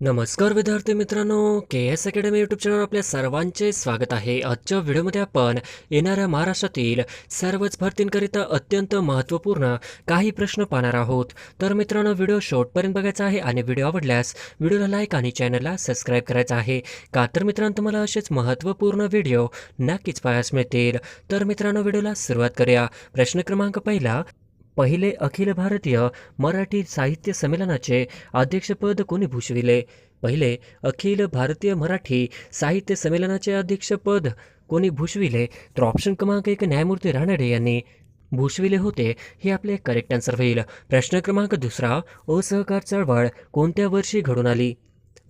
नमस्कार विद्यार्थी मित्रांनो K S academy YouTube channel आपल्या सर्वांचे स्वागत आहे. आजच्या व्हिडिओमध्ये आपण येणाऱ्या महाराष्ट्रातील सर्वच भरतींकरिता अत्यंत महत्त्वपूर्ण काही प्रश्न पाहणार आहोत. तर मित्रांनो व्हिडिओ शॉर्टपर्यंत बघायचा आहे आणि व्हिडिओ आवडल्यास व्हिडिओला लाईक आणि चॅनलला सबस्क्राईब करायचा आहे. का तर मित्रांनो तुम्हाला असेच महत्त्वपूर्ण व्हिडिओ नक्कीच पाहायला मिळतील. तर मित्रांनो व्हिडिओला सुरुवात करूया. प्रश्न क्रमांक पहिला पहिले अखिल भारतीय मराठी साहित्य संमेलनाचे अध्यक्षपद कोणी भूषविले? पहिले अखिल भारतीय मराठी साहित्य संमेलनाचे अध्यक्षपद कोणी भूषविले? तर ऑप्शन क्रमांक एक न्यायमूर्ती रानडे यांनी भूषविले होते. हे आपले करेक्ट आन्सर होईल. प्रश्न क्रमांक दुसरा असहकार चळवळ कोणत्या वर्षी घडून आली?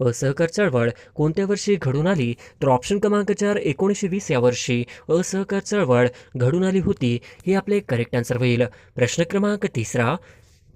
असहकार चळवळ कोणत्या वर्षी घडून आली तर ऑप्शन क्रमांक चार एकोणीसशे वीस या वर्षी असहकार चळवळ घडून आली होती हे आपले करेक्ट आन्सर होईल. प्रश्न क्रमांक तिसरा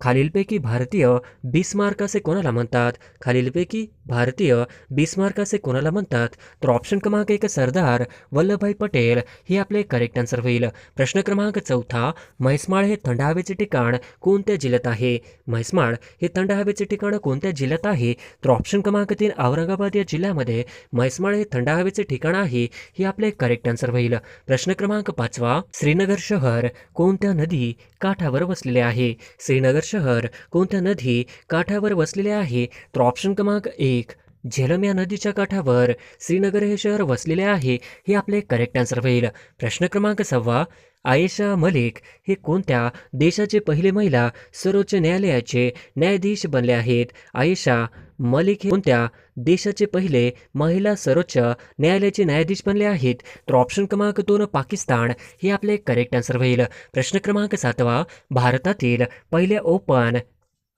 खालीलपैकी भारतीय बिस्मार्क असे कोणाला म्हणतात? खालीलपैकी भारतीय बिस्मार्क असे कोणाला म्हणतात? तर ऑप्शन क्रमांक एक सरदार वल्लभभाई पटेल. हे आपले करेक्ट आन्सर होईल. प्रश्न क्रमांक चौथा म्हैसमाळ हे थंड हवेचे ठिकाण कोणत्या जिल्ह्यात आहे? म्हैसमाळ हे थंड हवेचे ठिकाण कोणत्या जिल्ह्यात आहे? तर ऑप्शन क्रमांक तीन औरंगाबाद या जिल्ह्यामध्ये म्हैसमाळ हे थंड हवेचे ठिकाण आहे हे आपले करेक्ट आन्सर होईल. प्रश्न क्रमांक पाचवा श्रीनगर शहर कोणत्या नदी काठावर वसलेले आहे? श्रीनगर शहर कोणत्या नदी काठावर वसलेले आहे तर ऑप्शन क्रमांक एक. झेलम या नदीच्या काठावर श्रीनगर हे शहर वसलेले आहे हे आपले करेक्ट आन्सर होईल. प्रश्न क्रमांक सव्वा आयेशा मलिक हे कोणत्या देशाचे पहिले महिला सर्वोच्च न्यायालयाचे न्यायाधीश बनले आहेत? आयेशा मलिक हे कोणत्या देशाचे पहिले महिला सर्वोच्च न्यायालयाचे न्यायाधीश बनले आहेत? तर ऑप्शन क्रमांक दोन पाकिस्तान हे आपले करेक्ट आन्सर होईल. प्रश्न क्रमांक सातवा भारतातील पहिल्या ओपन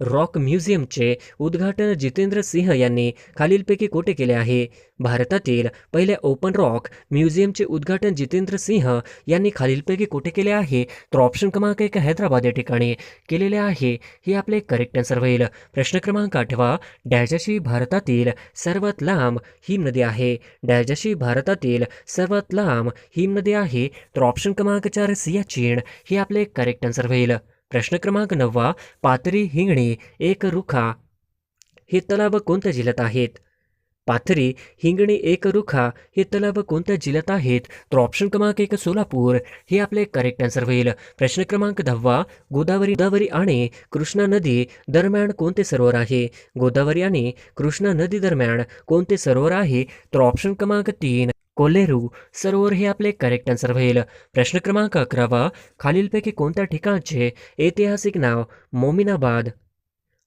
रॉक म्युझियमचे उद्घाटन जितेंद्र सिंह यांनी खालीलपैकी कोठे केले आहे? भारतातील पहिल्या ओपन रॉक म्युझियमचे उद्घाटन जितेंद्र सिंह यांनी खालीलपैकी कोठे केले आहे? तर ऑप्शन क्रमांक एक हैदराबाद या ठिकाणी केलेले आहे. हे आपले करेक्ट आन्सर होईल. प्रश्न क्रमांक आठवा डॅजाशी भारतातील सर्वात लांब हिम नदी आहे. डॅजाशी भारतातील सर्वात लांब हिम नदी आहे. तर ऑप्शन क्रमांक चार सियाचीन. हे आपले करेक्ट आन्सर होईल. प्रश्न क्रमांक नववा पाथरी हिंगणी एक रुखा. हे तलाव कोणत्या जिल्ह्यात आहेत? पाथरी हिंगणी एक रुखा. हे तलाव कोणत्या जिल्ह्यात आहेत? तर ऑप्शन क्रमांक एक सोलापूर. हे आपले करेक्ट आन्सर होईल. प्रश्न क्रमांक दहावा गोदावरी गोदावरी आणि कृष्णा नदी दरम्यान कोणते सरोवर आहे? गोदावरी आणि कृष्णा नदी दरम्यान कोणते सरोवर आहे? तर ऑप्शन क्रमांक तीन कोल्हेरू सरोवर हे आपले करेक्ट आन्सर होईल. प्रश्न क्रमांक अकरावा खालीलपैकी कोणत्या ठिकाणचे ऐतिहासिक नाव मोमिनाबाद?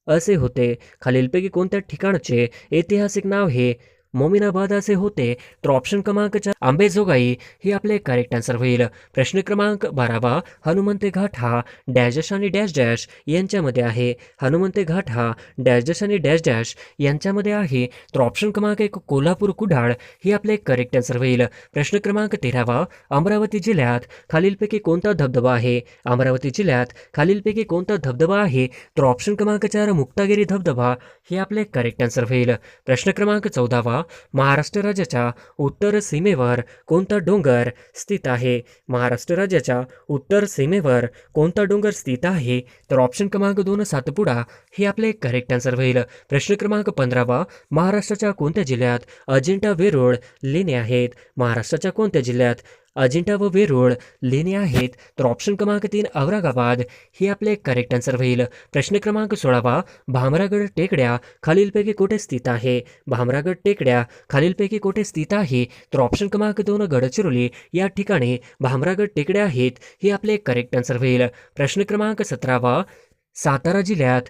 असे होते. खालीलपैकी कोणत्या ठिकाणचे ऐतिहासिक नाव हे मोमिनाबाद असे होते. तर ऑप्शन क्रमांक चार आंबेजोगाई हे आपले करेक्ट आन्सर होईल. प्रश्न क्रमांक बारावा हनुमंते घाट हा डॅश आणि डॅश डॅश यांच्यामध्ये आहे. हनुमंते घाट हा डॅश डॅश आणि डॅश डॅश यांच्यामध्ये आहे. तर ऑप्शन क्रमांक एक कोल्हापूर कुडाळ हे आपले करेक्ट आन्सर होईल. प्रश्न क्रमांक तेरावा अमरावती जिल्ह्यात खालीलपैकी कोणता धबधबा आहे? अमरावती जिल्ह्यात खालीलपैकी कोणता धबधबा आहे? तर ऑप्शन क्रमांक चार मुक्तागिरी धबधबा हे आपले करेक्ट आन्सर होईल. प्रश्न क्रमांक चौदावा महाराष्ट्र राज्याच्या उत्तर सीमेवर कोणता डोंगर स्थित आहे? महाराष्ट्र राज्याच्या उत्तर सीमेवर कोणता डोंगर स्थित आहे? तर ऑप्शन क्रमांक दोन सातपुडा हे आपले करेक्ट आन्सर होईल. प्रश्न क्रमांक पंधरावा महाराष्ट्राच्या कोणत्या जिल्ह्यात अजिंठा वेरूळ लेणे आहेत? महाराष्ट्राच्या कोणत्या जिल्ह्यात अजिंठा व वेरूळ लेणे आहेत तर ऑप्शन क्रमांक तीन औरंगाबाद. हे आपले करेक्ट आन्सर होईल. प्रश्न क्रमांक सोळावा भामरागड टेकड्या खालीलपैकी कुठे स्थित आहे? भामरागड टेकड्या खालीलपैकी कुठे स्थित आहे? तर ऑप्शन क्रमांक दोन गडचिरोली. या ठिकाणी भामरागड टेकड्या आहेत हे आपले करेक्ट आन्सर होईल. प्रश्न क्रमांक सतरावा सातारा जिल्ह्यात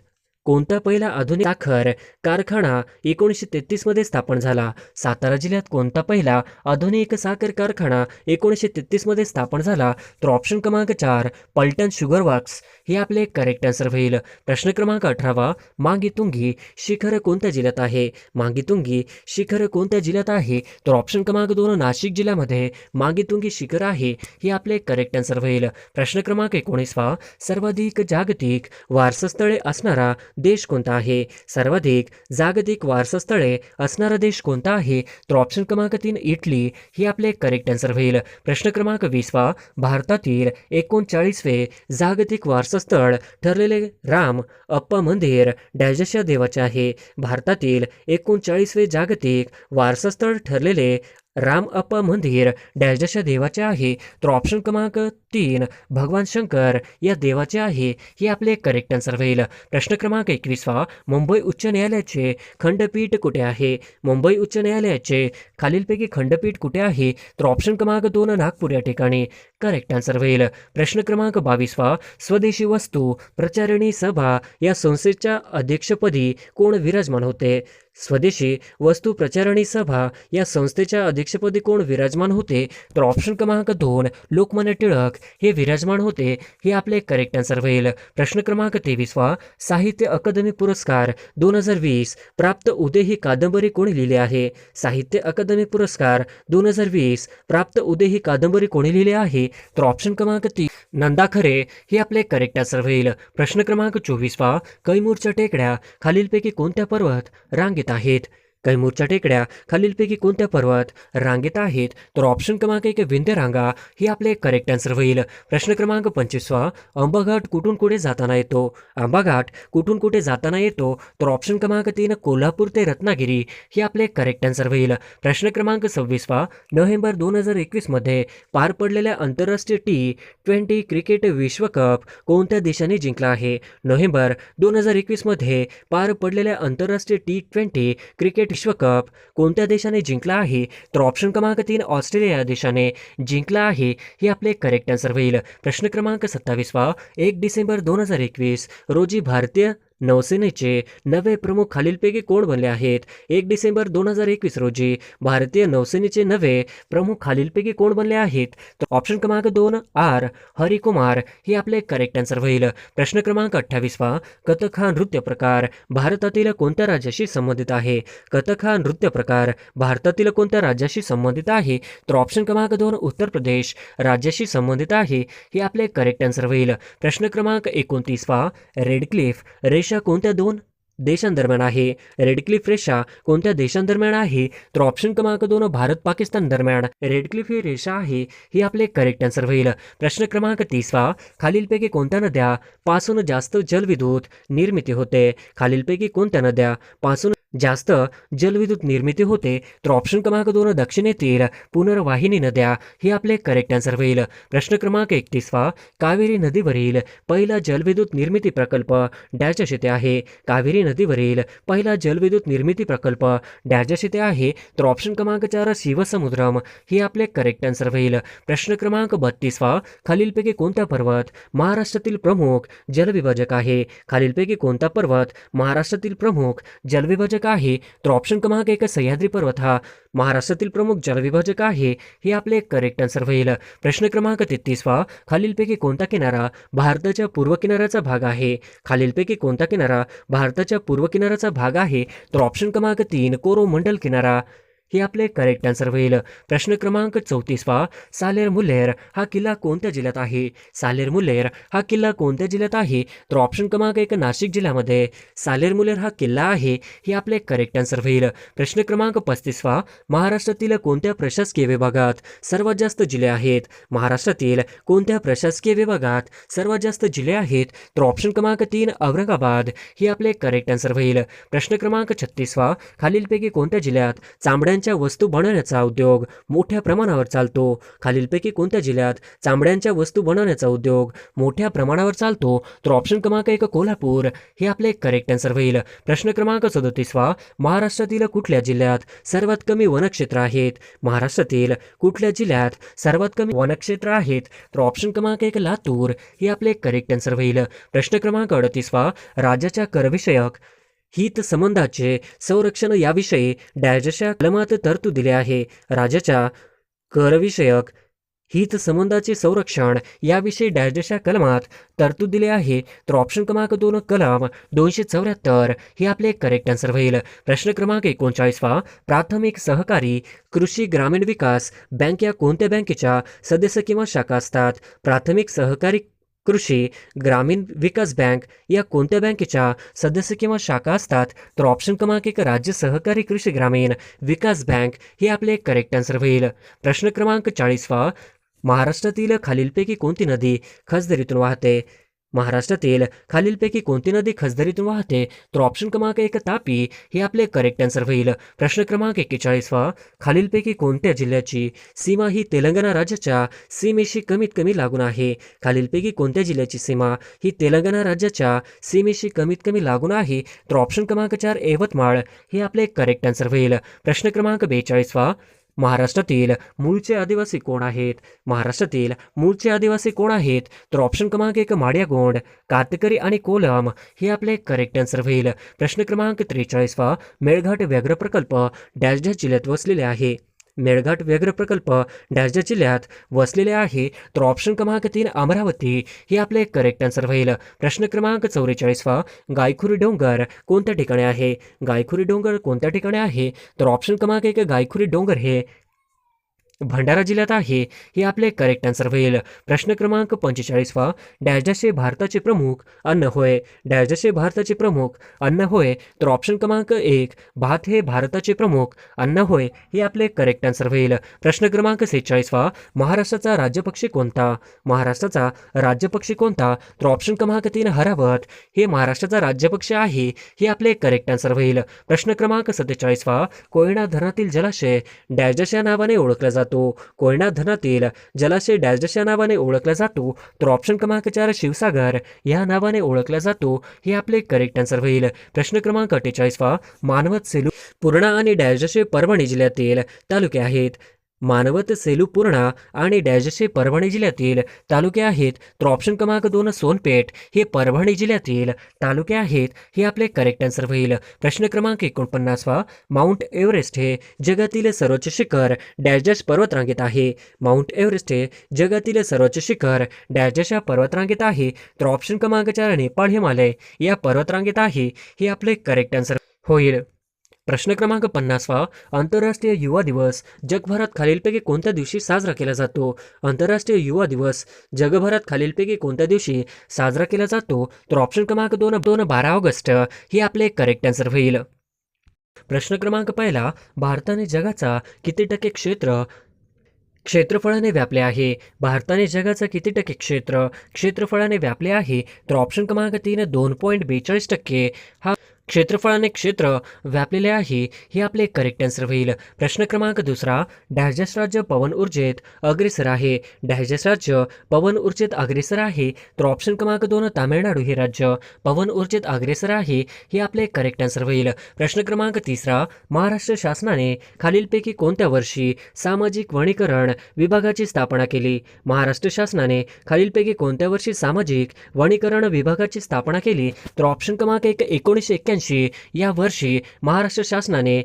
कोणता पहिला आधुनिक साखर कारखाना एकोणीसशे तेहतीसमध्ये स्थापन झाला? सातारा जिल्ह्यात कोणता पहिला आधुनिक साखर कारखाना एकोणीसशे तेहतीसमध्ये स्थापन झाला? तर ऑप्शन क्रमांक चार पल्टन शुगर वर्क्स. हे आपले करेक्ट आन्सर होईल. प्रश्न क्रमांक अठरावा मांगीतुंगी शिखर कोणत्या जिल्ह्यात आहे? मांगीतुंगी शिखर कोणत्या जिल्ह्यात आहे? तर ऑप्शन क्रमांक दोन नाशिक जिल्ह्यामध्ये मांगीतुंगी शिखर आहे. हे आपले करेक्ट आन्सर होईल. प्रश्न क्रमांक एकोणीसवा सर्वाधिक जागतिक वारसास्थळे असणारा देश कोणता आहे. सर्वाधिक जागतिक वारसास्थळे असणारा देश कोणता आहे. तर ऑप्शन क्रमांक तीन इटली. ही आपले करेक्ट आन्सर होईल. प्रश्न क्रमांक वीसवा भारतातील एकोणचाळीसवे जागतिक वारसास्थळ ठरलेले राम अप्पा मंदिर डॅजशा देवाचे आहे. भारतातील एकोणचाळीसवे जागतिक वारसास्थळ ठरलेले राम अप्पा मंदिर डॅजशा देवाचे आहे. तर ऑप्शन क्रमांक तीन भगवान शंकर या देवाचे आहे. हे आपले करेक्ट आन्सर होईल. प्रश्न क्रमांक एकवीसवा मुंबई उच्च न्यायालयाचे खंडपीठ कुठे आहे? मुंबई उच्च न्यायालयाचे खालीलपैकी खंडपीठ कुठे आहे? तर ऑप्शन क्रमांक दोन नागपूर या ठिकाणी. करेक्ट आन्सर होईल. प्रश्न क्रमांक बावीसवा स्वदेशी वस्तू प्रचारिणी सभा या संस्थेच्या अध्यक्षपदी कोण विराजमान होते? स्वदेशी वस्तू प्रचारणी सभा या संस्थेच्या अध्यक्षपदी कोण विराजमान होते तर ऑप्शन क्रमांक दोन लोकमान्य टिळक. हे विराजमान होते हे आपले करेक्ट आन्सर होईल. प्रश्न क्रमांक तेवीसवा साहित्य अकादमी पुरस्कार दोन हजार वीस. प्राप्त उदय ही कादंबरी कोणी लिहिली आहे? साहित्य अकादमी पुरस्कार दोन हजार वीस. प्राप्त उदय ही कादंबरी कोणी लिहिली आहे? तर ऑप्शन क्रमांक ती नंदा खरे. हे आपले करेक्ट आन्सर होईल. प्रश्न क्रमांक चोवीसवा कैमूरच्या टेकड्या. खालीलपैकी कोणत्या पर्वत रांगेत आहेत कैमूरच्या टेकड्या खालीलपैकी कोणत्या पर्वत रांगेत आहेत तर ऑप्शन क्रमांक एक विंध्य रांगा हे आपले करेक्ट आन्सर होईल. प्रश्न क्रमांक पंचवीसवा आंबाघाट कुठून कुठे जाताना येतो? आंबाघाट कुठून कुठे जाताना येतो? तर ऑप्शन क्रमांक तीन कोल्हापूर ते रत्नागिरी हे आपले करेक्ट आन्सर होईल. प्रश्न क्रमांक सव्वीसवा नोव्हेंबर दोन हजार एकवीसमध्ये पार पडलेल्या आंतरराष्ट्रीय टी ट्वेंटी क्रिकेट विश्वकप कोणत्या देशाने जिंकला आहे? नोव्हेंबर दोन हजार एकवीसमध्ये पार पडलेल्या आंतरराष्ट्रीय टी ट्वेंटी क्रिकेट विश्वकप कोणत्या देशाने जिंकला आहे तर ऑप्शन क्रमांक तीन ऑस्ट्रेलिया या देशाने जिंकला आहे हे आपले करेक्ट आन्सर होईल. प्रश्न क्रमांक सत्तावीसवा एक डिसेंबर दोन हजार एकवीस रोजी भारतीय नौसेनेचे नवे प्रमुख खालीलपैकी कोण बनले आहेत? एक डिसेंबर दोन हजार एकवीस रोजी भारतीय नौसेनेचे नवे प्रमुख खालीलपैकी कोण बनले आहेत? तर ऑप्शन क्रमांक दोन आर हरिकुमार. हे आपले करेक्ट आन्सर होईल. प्रश्न क्रमांक अठ्ठावीसवा. कथक हा नृत्य प्रकार भारतातील कोणत्या राज्याशी संबंधित आहे? कथक हा नृत्य प्रकार भारतातील कोणत्या राज्याशी संबंधित आहे? तर ऑप्शन क्रमांक दोन उत्तर प्रदेश राज्याशी संबंधित आहे. हे आपले करेक्ट आन्सर होईल. प्रश्न क्रमांक एकोणतीसवा. रेड रेश रेषा कोणत्या दोन? देशांदरम्यान आहे. रेडक्लिफ रेषा कोणत्या देशांदरम्यान आहे? तर ऑप्शन क्रमांक दोन भारत पाकिस्तान दरम्यान. रेडक्लिफ ही रेषा आहे. ही आपले करेक्ट आन्सर होईल. प्रश्न क्रमांक तीसवा. खालीलपैकी कोणत्या नद्या पासून जास्त जलविद्युत निर्मिती होते? खालीलपैकी कोणत्या नद्या पासून जास्त जलविद्युत निर्मिती होते तर ऑप्शन क्रमांक दोन दक्षिणेतील पुनर्वाहिनी नद्या हे आपले करेक्ट आन्सर होईल. प्रश्न क्रमांक एकतीसवा कावेरी नदीवरील पहिला जलविद्युत निर्मिती प्रकल्प डॅश येथे आहे. कावेरी नदीवरील पहिला जलविद्युत निर्मिती प्रकल्प डॅश येथे आहे तर ऑप्शन क्रमांक चार शिवसमुद्रम हे आपले करेक्ट आन्सर होईल. प्रश्न क्रमांक बत्तीसवा खालीलपैकी कोणता पर्वत महाराष्ट्रातील प्रमुख जलविभाजक आहे? खालीलपैकी कोणता पर्वत महाराष्ट्रातील प्रमुख जलविभाजक आहे. तर ऑप्शन क्रमांक एक सह्याद्री पर्वत हा. महाराष्ट्रातील प्रमुख जलविभाजक आहे हे आपले करेक्ट आन्सर होईल. प्रश्न क्रमांक तेहतीसवा खालीलपैकी कोणता किनारा भारताच्या पूर्व किनाऱ्याचा भाग आहे? खालीलपैकी कोणता किनारा भारताच्या पूर्व किनाऱ्याचा भाग आहे? तर ऑप्शन क्रमांक तीन कोरोमंडल किनारा. हे आपले करेक्ट आन्सर होईल. प्रश्न क्रमांक चौतीसवा सालेर मुल्हेर हा किल्ला कोणत्या जिल्ह्यात आहे? सालेर मुल्हेर हा किल्ला कोणत्या जिल्ह्यात आहे? तर ऑप्शन क्रमांक एक नाशिक जिल्ह्यामध्ये. सालेर मुल्हेर हा किल्ला आहे हे आपले करेक्ट आन्सर होईल. प्रश्न क्रमांक पस्तीसवा महाराष्ट्रातील कोणत्या प्रशासकीय विभागात सर्वात जास्त जिल्हे आहेत? महाराष्ट्रातील कोणत्या प्रशासकीय विभागात सर्वात जास्त जिल्हे आहेत? तर ऑप्शन क्रमांक तीन औरंगाबाद हे आपले करेक्ट आन्सर होईल. प्रश्न क्रमांक छत्तीसवा खालीलपैकी कोणत्या जिल्ह्यात चामड्यांच्या वस्तू बनवण्याचा उद्योग मोठ्या प्रमाणावर चालतो. खालीलपैकी कोणत्या जिल्ह्यात चामड्यांच्या वस्तू बनवण्याचा उद्योग मोठ्या प्रमाणावर चालतो? तर ऑप्शन क्रमांक एक कोल्हापूर. हे आपले करेक्ट आन्सर होईल. प्रश्न क्रमांक सदोतीसवा. महाराष्ट्रातील कुठल्या जिल्ह्यात सर्वात कमी वनक्षेत्र आहेत? महाराष्ट्रातील कुठल्या जिल्ह्यात सर्वात कमी वनक्षेत्र आहेत? तर ऑप्शन क्रमांक एक लातूर. हे आपले करेक्ट आन्सर होईल. प्रश्न क्रमांक अडतीसवा. राज्याच्या करविषयक हित संबंधाचे संरक्षण याविषयी डॅजच्या कलमात तरतूद दिले आहे. राज्याच्या करविषयक हित संबंधाचे संरक्षण याविषयी डॅजच्या कलमात तरतूद दिले आहे. तर ऑप्शन क्रमांक दोन कलम दोनशे चौऱ्याहत्तर. हे आपले करेक्ट आन्सर होईल. प्रश्न क्रमांक एकोणचाळीसवा प्राथमिक सहकारी कृषी ग्रामीण विकास बँक या कोणत्या बँकेच्या सदस्य किंवा शाखा असतात? प्राथमिक सहकारी कृषी ग्रामीण विकास बँक या कोणत्या बँकेच्या सदस्य किंवा शाखा असतात? तर ऑप्शन क्रमांक एक राज्य सहकारी कृषी ग्रामीण विकास बँक हे आपले करेक्ट आन्सर होईल. प्रश्न क्रमांक चाळीसवा महाराष्ट्रातील खालीलपैकी कोणती नदी खसदरीतून वाहते? महाराष्ट्रातील खालीलपैकी कोणती नदी खसदरीतून वाहते? तर ऑप्शन क्रमांक एक तापी. हे आपले करेक्ट आन्सर होईल. प्रश्न क्रमांक एक्केचाळीसवा खालीलपैकी कोणत्या जिल्ह्याची सीमा ही तेलंगणा राज्याच्या सीमेशी कमीत कमी लागून आहे? खालीलपैकी कोणत्या जिल्ह्याची सीमा ही तेलंगणा राज्याच्या सीमेशी कमीत कमी लागून आहे? तर ऑप्शन क्रमांक चार यवतमाळ. हे आपले करेक्ट आन्सर होईल. प्रश्न क्रमांक बेचाळीसवा महाराष्ट्रातील मूळचे आदिवासी कोण आहेत? महाराष्ट्रातील मूळचे आदिवासी कोण आहेत? तर ऑप्शन क्रमांक एक माडिया गोंड कातकरी आणि कोलम हे आपले करेक्ट आन्सर होईल. प्रश्न क्रमांक त्रेचाळीसवा मेळघाट व्याघ्र प्रकल्प डॅश डॅश जिल्ह्यात वसलेले आहे. मेळघाट व्याघ्र प्रकल्प डॅश जिल्ह्यात वसलेले आहे. तर ऑप्शन क्रमांक तीन अमरावती. हे आपले करेक्ट आन्सर होईल. प्रश्न क्रमांक चौवेचाळीसवा गायखुरी डोंगर कोणत्या ठिकाणी आहे? गायखुरी डोंगर कोणत्या ठिकाणी आहे? तर ऑप्शन क्रमांक एक गायखुरी डोंगर हे भंडारा जिल्ह्यात आहे. हे आपले करेक्ट आन्सर होईल. प्रश्न क्रमांक पंचेचाळीसवा डॅश हे भारताचे प्रमुख अन्न होय. डॅश हे भारताचे प्रमुख अन्न होय. तर ऑप्शन क्रमांक एक भात हे भारताचे प्रमुख अन्न होय. हे आपले करेक्ट आन्सर होईल. प्रश्न क्रमांक सेहेचाळीसवा महाराष्ट्राचा राज्यपक्षी कोणता? महाराष्ट्राचा राज्यपक्षी कोणता? तर ऑप्शन क्रमांक तीन हरावत. हे महाराष्ट्राचा राज्यपक्ष आहे. हे आपले करेक्ट आन्सर होईल. प्रश्न क्रमांक सत्तेचाळीसवा कोयना धरणातील जलाशय डॅशडॅश या नावाने ओळखला जातो. कोयना धरणातील जलाशय डॅश या नावाने ओळखला जातो. तर ऑप्शन क्रमांक चार शिवसागर. या नावाने ओळखला जातो. हे आपले करेक्ट आन्सर होईल. प्रश्न क्रमांक अठ्ठेचाळीसवा. मानवत सेलू पूर्णा आणि डॅश हे परभणी जिल्ह्यातील तालुके आहेत. मानवत सेलू पूर्णा आणि डॅजशे परभणी जिल्ह्यातील तालुके आहेत. तर ऑप्शन क्रमांक दोन सोनपेठ. हे परभणी जिल्ह्यातील तालुके आहेत. हे आपले करेक्ट आन्सर होईल. प्रश्न क्रमांक एकोणपन्नासवा माउंट एव्हरेस्ट हे जगातील सर्वोच्च शिखर डॅश पर्वतरांगेत आहे. माउंट एव्हरेस्ट हे जगातील सर्वोच्च शिखर डॅश या पर्वतरांगेत आहे. तर ऑप्शन क्रमांक चार नेपाळ हिमालय या पर्वतरांगेत आहे. हे आपले करेक्ट आन्सर होईल. प्रश्न क्रमांक पन्नासवा आंतरराष्ट्रीय युवा दिवस. जगभरात खालीलपैकी कोणत्या दिवशी साजरा केला जातो? आंतरराष्ट्रीय युवा दिवस. जगभरात खालीलपैकी कोणत्या दिवशी साजरा केला जातो? तर ऑप्शन क्रमांक दोन दोन बारा ऑगस्ट. हे आपले करेक्ट आन्सर होईल. प्रश्न क्रमांक पहिला भारताने जगाचा किती टक्के क्षेत्र क्षेत्रफळाने व्यापले आहे? भारताने जगाचा किती टक्के क्षेत्र क्षेत्रफळाने व्यापले आहे? तर ऑप्शन क्रमांक तीन दोन पॉईंट बेचाळीस टक्के. हा क्षेत्रफळाने क्षेत्र व्यापलेले आहे हे आपले करेक्ट आन्सर होईल. प्रश्न क्रमांक दुसरा डॅशडॅश राज्य पवन ऊर्जेत अग्रेसर आहे. डॅशडॅश राज्य पवन ऊर्जेत अग्रेसर आहे. तर ऑप्शन क्रमांक दोन तामिळनाडू हे राज्य पवन ऊर्जेत अग्रेसर आहे हे आपले करेक्ट आन्सर होईल. प्रश्न क्रमांक तिसरा महाराष्ट्र शासनाने खालीलपैकी कोणत्या वर्षी सामाजिक वनीकरण विभागाची स्थापना केली? महाराष्ट्र शासनाने खालीलपैकी कोणत्या वर्षी सामाजिक वनीकरण विभागाची स्थापना केली? तर ऑप्शन क्रमांक एक एकोणीसशे एक्क्याऐंशी या वर्षी महाराष्ट्र शासनाने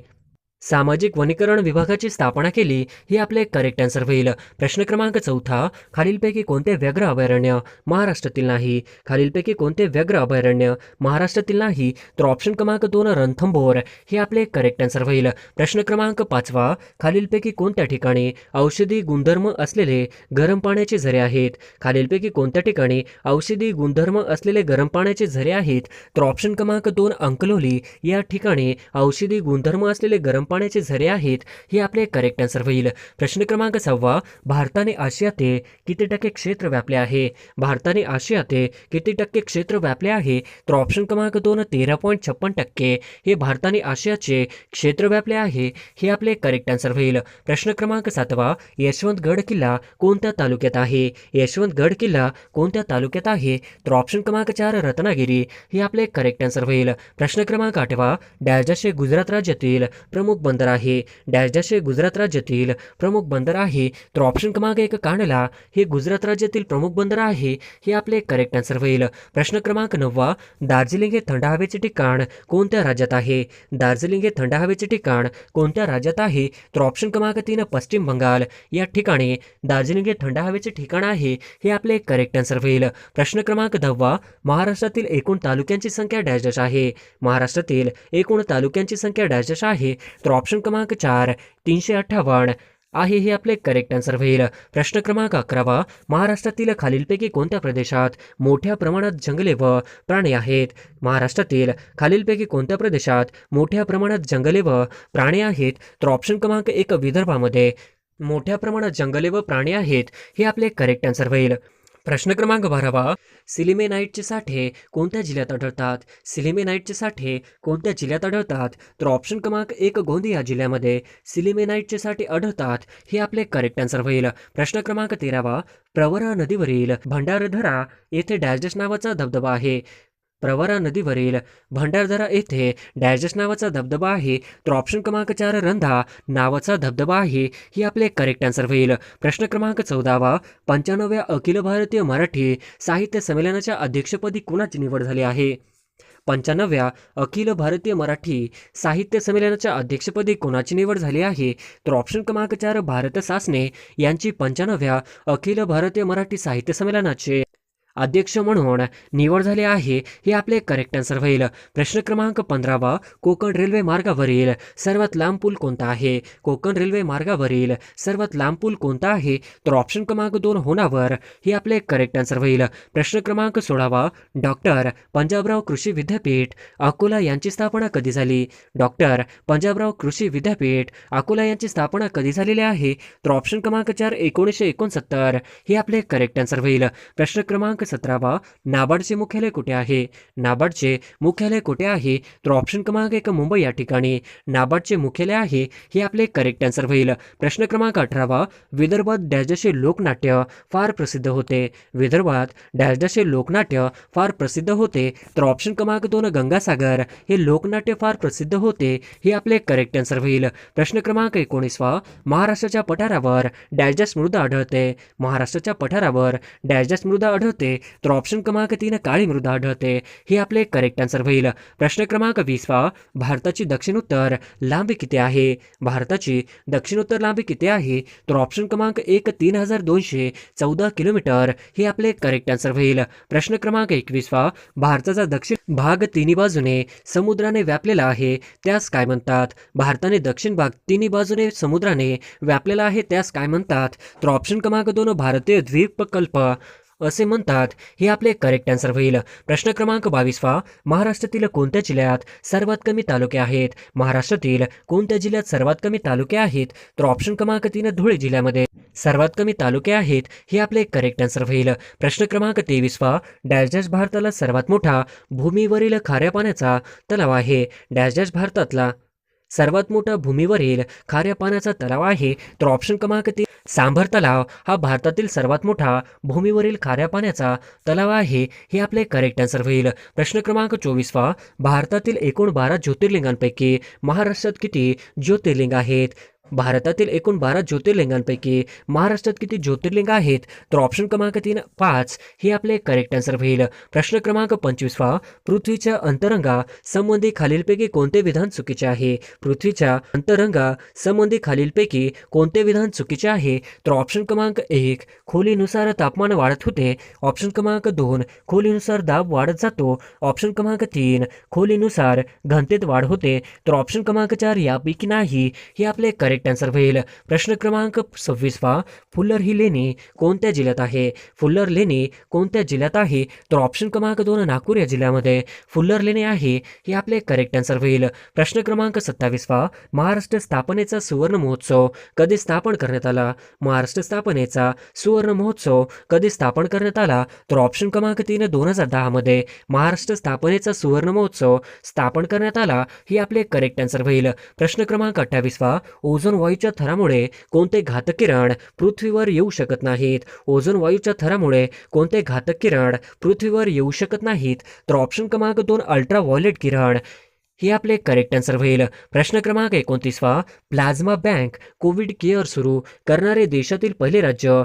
सामाजिक वनीकरण विभागाची स्थापना केली हे आपले करेक्ट आन्सर होईल. प्रश्न क्रमांक चौथा खालीलपैकी कोणते व्यग्र अभयारण्य महाराष्ट्रातील नाही? खालीलपैकी कोणते व्यग्र अभयारण्य महाराष्ट्रातील नाही? तर ऑप्शन क्रमांक दोन रणथंबोर. हे आपले करेक्ट आन्सर होईल. प्रश्न क्रमांक पाचवा खालीलपैकी कोणत्या ठिकाणी औषधी गुणधर्म असलेले गरम पाण्याचे झरे आहेत? खालीलपैकी कोणत्या ठिकाणी औषधी गुणधर्म असलेले गरम पाण्याचे झरे आहेत? तर ऑप्शन क्रमांक दोन अंकलोली. या ठिकाणी औषधी गुणधर्म असलेले गरम पाण्याचे झरे आहेत हे आपले करेक्ट आन्सर होईल. प्रश्न क्रमांक सहावा भारताने आशियाते किती टक्के क्षेत्र व्यापले आहे? भारताने आशियाते किती टक्के क्षेत्र व्यापले आहे? तर ऑप्शन क्रमांक दोन तेरा पॉईंट छप्पन टक्के हे भारताने आशियाचे क्षेत्र व्यापले आहे हे आपले करेक्ट आन्सर होईल. प्रश्न क्रमांक सातवा यशवंतगड किल्ला कोणत्या तालुक्यात आहे? यशवंतगड किल्ला कोणत्या तालुक्यात आहे? तर ऑप्शन क्रमांक चार रत्नागिरी हे आपले करेक्ट आन्सर होईल. प्रश्न क्रमांक आठवा डॅशडॅश गुजरात राज्यातील प्रमुख बंदर आहे. डॅशडॅश हे गुजरात राज्यातील प्रमुख बंदर आहे. तर ऑप्शन क्रमांक एक कांडला हे गुजरात राज्यातील प्रमुख बंदर आहे हे आपले करेक्ट आन्सर होईल. प्रश्न क्रमांक नववा दार्जिलिंग हे थंड हवेचे ठिकाण कोणत्या राज्यात आहे? दार्जिलिंग हे थंड हवेचे ठिकाण कोणत्या राज्यात आहे? तर ऑप्शन क्रमांक तीन पश्चिम बंगाल. या ठिकाणी दार्जिलिंग हे थंड हवेचे ठिकाण आहे हे आपले करेक्ट आन्सर होईल. प्रश्न क्रमांक दहावा महाराष्ट्रातील एकूण तालुक्यांची संख्या डॅश डॅश आहे. महाराष्ट्रातील एकूण तालुक्यांची संख्या डॅश डॅश आहे. तर ऑप्शन क्रमांक चार तीनशे अठ्ठावन्न. आहे हे आपले करेक्ट आन्सर होईल प्रश्न क्रमांक अकरावा महाराष्ट्रातील खालीलपैकी कोणत्या प्रदेशात मोठ्या प्रमाणात जंगले व प्राणी आहेत? महाराष्ट्रातील खालीलपैकी कोणत्या प्रदेशात मोठ्या प्रमाणात जंगले व प्राणी आहेत? तर ऑप्शन क्रमांक एक विदर्भामध्ये. मोठ्या प्रमाणात जंगले व प्राणी आहेत हे आपले करेक्ट आन्सर होईल प्रश्न क्रमांक बारावा. सिलिमेनाईटचे साठे कोणत्या जिल्ह्यात आढळतात? सिलिमेनाईटचे साठे कोणत्या जिल्ह्यात आढळतात? तर ऑप्शन क्रमांक एक गोंदिया जिल्ह्यामध्ये सिलिमेनाईटचे साठे आढळतात हे आपले करेक्ट आन्सर होईल. प्रश्न क्रमांक तेरावा. प्रवरा नदीवरील भंडारधरा येथे डॅशडॅश नावाचा धबधबा आहे. प्रवरा नदीवरील भंडारदरा येथे डॅजस नावाचा धबधबा आहे. तर ऑप्शन क्रमांक चार रंधा नावाचा धबधबा आहे. ही आपले करेक्ट आन्सर होईल. प्रश्न क्रमांक चौदावा पंच्याण्णव्या अखिल भारतीय मराठी साहित्य संमेलनाच्या अध्यक्षपदी कुणाची निवड झाली आहे? पंच्याण्णव्या अखिल भारतीय मराठी साहित्य संमेलनाच्या अध्यक्षपदी कोणाची निवड झाली आहे? तर ऑप्शन क्रमांक चार भारत सासने यांची पंच्याण्णव्या अखिल भारतीय मराठी साहित्य संमेलनाचे अध्यक्ष म्हणून निवड झाली आहे हे आपले करेक्ट आन्सर होईल. प्रश्न क्रमांक पंधरावा कोकण रेल्वे मार्गावरील सर्वात लांब पूल कोणता आहे? कोकण रेल्वे मार्गावरील सर्वात लांब पूल कोणता आहे? तर ऑप्शन क्रमांक दोन होणावर हे आपले करेक्ट आन्सर होईल. प्रश्न क्रमांक सोळावा डॉक्टर पंजाबराव कृषी विद्यापीठ अकोला यांची स्थापना कधी झाली? डॉक्टर पंजाबराव कृषी विद्यापीठ अकोला यांची स्थापना कधी झालेली आहे? तर ऑप्शन क्रमांक चार एकोणीसशे एकोणसत्तर हे आपले करेक्ट आन्सर होईल. प्रश्न क्रमांक सतरावा नाबार्डचे मुख्यालय कुठे आहे? नाबार्डचे मुख्यालय कुठे आहे? तर ऑप्शन क्रमांक एक मुंबई या ठिकाणी. नाबार्डचे मुख्यालय आहे हे आपले करेक्ट आन्सर होईल. प्रश्न क्रमांक अठरावा विदर्भात डॅशडॅशे लोकनाट्य फार प्रसिद्ध होते. विदर्भात डॅशडॅशे लोकनाट्य फार प्रसिद्ध होते. तर ऑप्शन क्रमांक दोन गंगासागर हे लोकनाट्य फार प्रसिद्ध होते हे आपले करेक्ट आन्सर होईल. प्रश्न क्रमांक एकोणीसवा महाराष्ट्राच्या पठारावर डॅशडॅश मृदा आढळते. महाराष्ट्राच्या पठारावर डॅशडॅश मृदा आढळते. तर ऑप्शन क्रमांक तीन काळी मृदा आढळते हे आपले करेक्ट आन्सर होईल. प्रश्न क्रमांक वीसवा भारताची दक्षिणोत्तर लांबी किती आहे? भारताची दक्षिणोत्तर लांबी किती आहे? तर ऑप्शन क्रमांक एक तीन हजार दोनशे चौदा किलोमीटर. हे आपले करेक्ट आन्सर होईल. प्रश्न क्रमांक एकवीसवा भारताचा दक्षिण भाग तिन्ही बाजूने समुद्राने व्यापलेला आहे त्यास काय म्हणतात? भारताने दक्षिण भाग तिन्ही बाजूने समुद्राने व्यापलेला आहे त्यास काय म्हणतात? तर ऑप्शन क्रमांक दोन भारतीय द्वीपकल्प. असे म्हणतात हे आपले करेक्ट आन्सर होईल. प्रश्न क्रमांक बावीसवा महाराष्ट्रातील कोणत्या जिल्ह्यात सर्वात कमी तालुके आहेत? महाराष्ट्रातील कोणत्या जिल्ह्यात सर्वात कमी तालुके आहेत? तर ऑप्शन क्रमांक तीन धुळे जिल्ह्यामध्ये सर्वात कमी तालुके आहेत हे आपले करेक्ट आन्सर होईल. प्रश्न क्रमांक तेवीसवा डॅश डॅश भारताला सर्वात मोठा भूमीवरील खाऱ्या पाण्याचा तलाव आहे. डॅश डॅश भारतातला सर्वात मोठा भूमीवरील खाऱ्या पाण्याचा तलाव आहे. तर ऑप्शन क्रमांक तीन सांभर तलाव हा भारतातील सर्वात मोठा भूमीवरील खाऱ्या पाण्याचा तलाव आहे हे आपले करेक्ट आन्सर होईल. प्रश्न क्रमांक चोवीसवा भारतातील एकूण बारा ज्योतिर्लिंगांपैकी महाराष्ट्रात किती ज्योतिर्लिंग आहेत? भारतातील एकूण बारा ज्योतिर्लिंगांपैकी महाराष्ट्रात किती ज्योतिर्लिंग आहेत तर ऑप्शन क्रमांक तीन पाच हे आपले करेक्ट आन्सर होईल. प्रश्न क्रमांक पंचवीसवा पृथ्वीच्या अंतरंगा संबंधी खालीलपैकी कोणते विधान चुकीचे आहे? पृथ्वीच्या अंतरंगा संबंधी खालीलपैकी कोणते विधान चुकीचे आहे? तर ऑप्शन क्रमांक एक खोलीनुसार तापमान वाढत होते. ऑप्शन क्रमांक दोन खोलीनुसार दाब वाढत जातो. ऑप्शन क्रमांक तीन खोलीनुसार घनतेत वाढ होते. तर ऑप्शन क्रमांक चार यापैकी नाही. हे आपले करेक्ट आन्सर होईल प्रश्न क्रमांक सव्वीसवा फुल्लर ही लेणी कोणत्या जिल्ह्यात आहे? फुल्लर लेणी कोणत्या जिल्ह्यात आहे? तर ऑप्शन क्रमांक दोन नागपूर या जिल्ह्यामध्ये फुल्लर लेणी आहे हे आपले करेक्ट आन्सर होईल प्रश्न क्रमांक सत्तावीसवा महाराष्ट्र स्थापनेचा सुवर्ण महोत्सव कधी स्थापन करण्यात आला? महाराष्ट्र स्थापनेचा सुवर्ण महोत्सव कधी स्थापन करण्यात आला? तर ऑप्शन क्रमांक तीन दोन हजार दहामध्ये महाराष्ट्र स्थापनेचा सुवर्ण महोत्सव स्थापन करण्यात आला हे आपले करेक्ट आन्सर होईल प्रश्न क्रमांक अठ्ठावीसवा ओझोन वायूच्या थरामुळे कोणते घातक किरण पृथ्वीवर येऊ शकत नाहीत? ओझोन वायूच्या थरामुळे कोणते घातक किरण पृथ्वीवर येऊ शकत नाहीत? तर ऑप्शन क्रमांक दोन अल्ट्रा व्हायलेट किरण. हे आपले करेक्ट आन्सर होईल. प्रश्न क्रमांक एकोणतीसवा प्लाझ्मा बँक कोविड केअर सुरू करणारे देशातील पहिले राज्य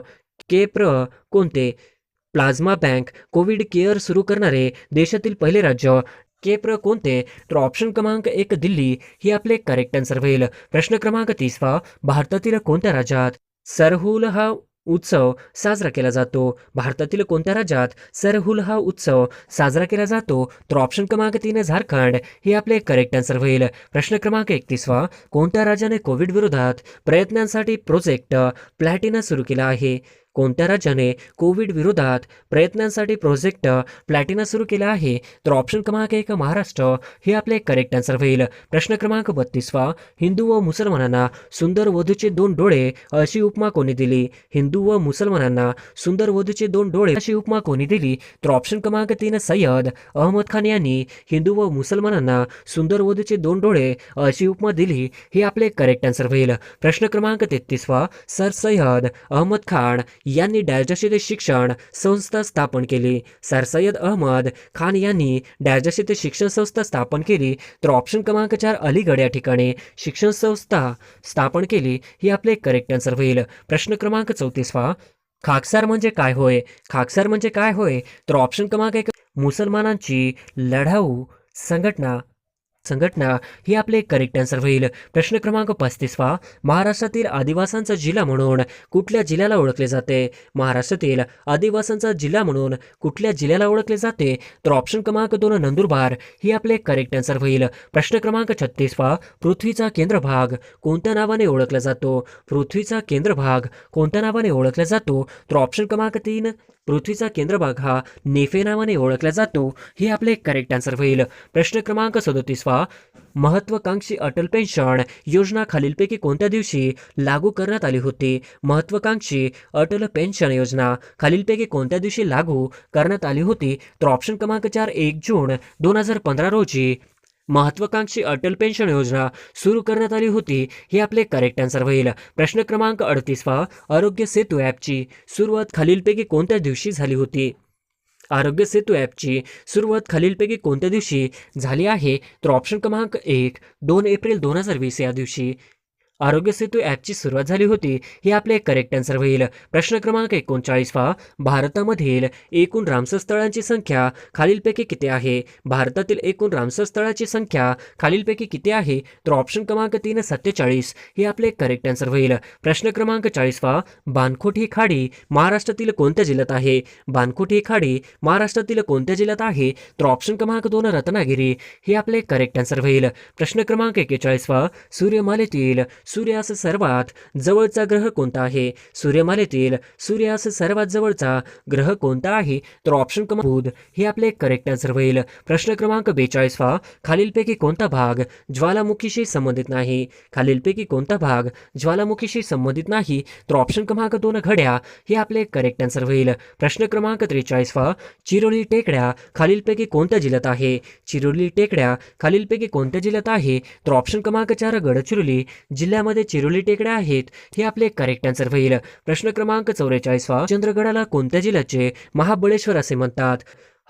केप्र कोणते? प्लाझ्मा बँक कोविड केअर सुरू करणारे देशातील पहिले राज्य केप्र कोणते तर ऑप्शन क्रमांक एक दिल्ली ही आपले करेक्ट आन्सर होईल. प्रश्न क्रमांक तीसवा भारतातील कोणत्या राज्यात सरहुल हा उत्सव साजरा केला जातो? भारतातील कोणत्या राज्यात सरहुल हा उत्सव साजरा केला जातो? तर ऑप्शन क्रमांक तीन झारखंड हे आपले करेक्ट आन्सर होईल. प्रश्न क्रमांक एकतीसवा कोणत्या राज्याने कोविड विरोधात प्रयत्नांसाठी प्रोजेक्ट प्लॅटिना सुरू केला आहे? कोणत्या राज्याने कोविड विरोधात प्रयत्नांसाठी प्रोजेक्ट प्लॅटिना सुरू केला आहे? तर ऑप्शन क्रमांक एक महाराष्ट्र हे आपले करेक्ट आन्सर होईल. प्रश्न क्रमांक बत्तीसवा हिंदू व मुसलमानांना सुंदर वधूचे दोन डोळे अशी उपमा कोणी दिली? हिंदू व मुसलमानांना सुंदर वधूचे दोन डोळे अशी उपमा कोणी दिली? तर ऑप्शन क्रमांक तीन सय्यद अहमद खान यांनी हिंदू व मुसलमानांना सुंदर वधूचे दोन डोळे अशी उपमा दिली हे आपले करेक्ट आन्सर होईल. प्रश्न क्रमांक तेहतीसवा सर सय्यद अहमद खान यांनी डॅजशीत शिक्षण संस्था स्थापन केली. सर सय्यद अहमद खान यांनी डॅजशीत शिक्षण संस्था स्थापन केली. तर ऑप्शन क्रमांक चार अलीगड या ठिकाणी शिक्षण संस्था स्थापन केली ही आपले करेक्ट आन्सर होईल. प्रश्न क्रमांक चौतीसवा खाकसार म्हणजे काय होय? खाकसार म्हणजे काय होय? तर ऑप्शन क्रमांक एक मुसलमानांची लढाऊ संघटना संघटना ही आपले करेक्ट आन्सर होईल. प्रश्न क्रमांक पस्तीसवा महाराष्ट्रातील आदिवासांचा जिल्हा म्हणून कुठल्या जिल्ह्याला ओळखले जाते? महाराष्ट्रातील आदिवासांचा जिल्हा म्हणून कुठल्या जिल्ह्याला ओळखले जाते? तर ऑप्शन क्रमांक दोन नंदुरबार ही आपले करेक्ट आन्सर होईल. प्रश्न क्रमांक छत्तीसवा पृथ्वीचा केंद्रभाग कोणत्या नावाने ओळखला जातो? पृथ्वीचा केंद्रभाग कोणत्या नावाने ओळखला जातो? तर ऑप्शन क्रमांक तीन पृथ्वीचा केंद्रभाग हा नेफे नावाने ओळखला जातो. हे आपले करेक्ट आन्सर होईल. प्रश्न क्रमांक सदोतीसवा महत्वाकांक्षी अटल पेन्शन योजना खालीलपैकी कोणत्या दिवशी लागू करण्यात आली होती? महत्वाकांक्षी अटल पेन्शन योजना खालीलपैकी कोणत्या दिवशी लागू करण्यात आली होती? तर ऑप्शन क्रमांक चार एक जून दोन हजार पंधरा रोजी. महत्वाकांक्षी अटल पेन्शन योजना सुरू करण्यात आली होती. हे आपले करेक्ट आन्सर होईल. प्रश्न क्रमांक अडतीसवा आरोग्य सेतू ॲपची सुरुवात खालीलपैकी कोणत्या दिवशी झाली होती? आरोग्य सेतू ॲपची सुरुवात खालीलपैकी कोणत्या दिवशी झाली आहे? तर ऑप्शन क्रमांक एक दोन एप्रिल दोन हजार वीस या दिवशी. आरोग्य सेतू ॲपची सुरुवात झाली होती हे आपले करेक्ट आन्सर होईल. प्रश्न क्रमांक एकोणचाळीस वा भारतामधील एकूण रामसर स्थळांची संख्या खालीलपैकी किती आहे? भारतातील एकूण रामसर स्थळाची संख्या खालीलपैकी किती आहे? तर ऑप्शन क्रमांक तीन सत्तेचाळीस हे आपले करेक्ट आन्सर होईल. प्रश्न क्रमांक चाळीसवा बानखोट ही खाडी महाराष्ट्रातील कोणत्या जिल्ह्यात आहे? बानखोट ही खाडी महाराष्ट्रातील कोणत्या जिल्ह्यात आहे? तर ऑप्शन क्रमांक दोन रत्नागिरी हे आपले करेक्ट आन्सर होईल. प्रश्न क्रमांक एक्केचाळीसवा सूर्यमालेतील सूर्यास सर्वात जवळचा ग्रह कोणता आहे? सूर्यमालेतील सूर्यास सर्वात जवळचा ग्रह कोणता आहे? तर ऑप्शन क्रमांक बुध. हे आपले करेक्ट आन्सर होईल. प्रश्न क्रमांक बेचाळीस वा खालीलपैकी कोणता भाग ज्वालामुखीशी संबंधित नाही? खालीलपैकी कोणता भाग ज्वालामुखीशी संबंधित नाही? तर ऑप्शन क्रमांक दोन घड्या. हे आपले करेक्ट आन्सर होईल. प्रश्न क्रमांक त्रेचाळीस वा चिरोली टेकड्या खालीलपैकी कोणत्या जिल्ह्यात आहे? चिरोली टेकड्या खालीलपैकी कोणत्या जिल्ह्यात आहे? तर ऑप्शन क्रमांक चार गडचिरोली जिल्ह्यामध्ये चिरोली टेकड्या आहेत. हे आपले करेक्ट आन्सर होईल. प्रश्न क्रमांक चौवेचाळीसवा चंद्रगडाला कोणत्या जिल्ह्याचे महाबळेश्वर असे म्हणतात?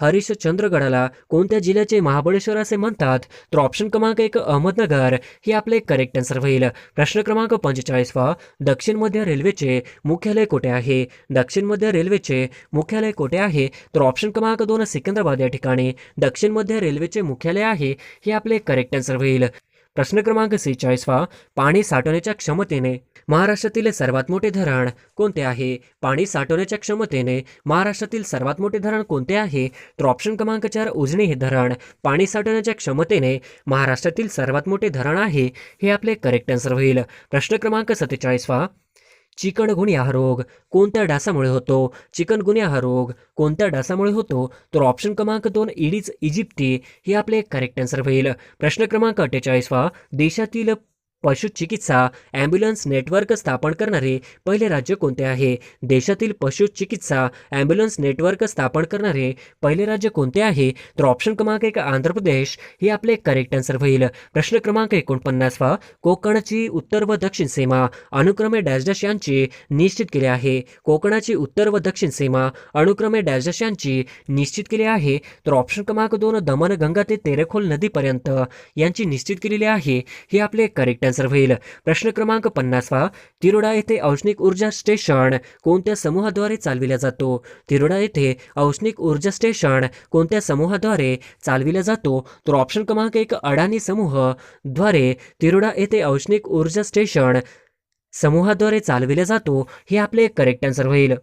हरीश चंद्रगडाला कोणत्या जिल्ह्याचे महाबळेश्वर असे म्हणतात? तर ऑप्शन क्रमांक एक अहमदनगर. हे आपले करेक्ट आन्सर होईल. प्रश्न क्रमांक पंचेचाळीसवा दक्षिण मध्य रेल्वेचे मुख्यालय कोठे आहे? दक्षिण मध्य रेल्वेचे मुख्यालय कोठे आहे? तर ऑप्शन क्रमांक दोन सिकंदराबाद या ठिकाणी दक्षिण मध्य रेल्वेचे मुख्यालय आहे. हे आपले करेक्ट आन्सर होईल. प्रश्न क्रमांक सेहेचाळीसवा पाणी साठवण्याच्या क्षमतेने महाराष्ट्रातील सर्वात मोठे धरण कोणते आहे? पाणी साठवण्याच्या क्षमतेने महाराष्ट्रातील सर्वात मोठे धरण कोणते आहे? तर ऑप्शन क्रमांक चार उजनी हे धरण. पाणी साठवण्याच्या क्षमतेने महाराष्ट्रातील सर्वात मोठे धरण आहे हे आपले करेक्ट आन्सर होईल. प्रश्न क्रमांक सत्तेचाळीसवा चिकनगुनिया हा रोग कोणत्या डासामुळे होतो? चिकनगुनिया हा रोग कोणत्या डासामुळे होतो? तर ऑप्शन क्रमांक दोन इडीज इजिप्ती हे आपले करेक्ट आन्सर होईल. प्रश्न क्रमांक अठ्ठेचाळीसवा देशातील पशुचिकित्सा ॲम्ब्युलन्स नेटवर्क स्थापन करणारे पहिले राज्य कोणते आहे? देशातील पशुचिकित्सा ॲम्ब्युलन्स नेटवर्क स्थापन करणारे पहिले राज्य कोणते आहे? तर ऑप्शन क्रमांक एक आंध्र प्रदेश. हे आपले करेक्ट आन्सर होईल. प्रश्न क्रमांक एकोणपन्नासवा कोकणची उत्तर व दक्षिण सीमा अनुक्रमे डॅशडॅश यांची निश्चित केली आहे. कोकणाची उत्तर व दक्षिण सीमा अनुक्रमे डॅशडॅश यांची निश्चित केली आहे. तर ऑप्शन क्रमांक दोन दमन गंगा ते तेरेखोल नदीपर्यंत यांची निश्चित केलेली आहे. हे आपले करेक्ट आन्सर होईल. प्रश्न क्रमांक पन्नासवा तिरोडा येथे औष्णिक ऊर्जा स्टेशन कोणत्या समूहाद्वारे चालविला जातो? तिरोडा येथे औष्णिक ऊर्जा स्टेशन कोणत्या समूहाद्वारे चालविला जातो? तर ऑप्शन क्रमांक एक अडाणी समूहद्वारे तिरोडा येथे औष्णिक ऊर्जा स्टेशन समूहाद्वारे चालविला जातो हे आपले करेक्ट आन्सर होईल.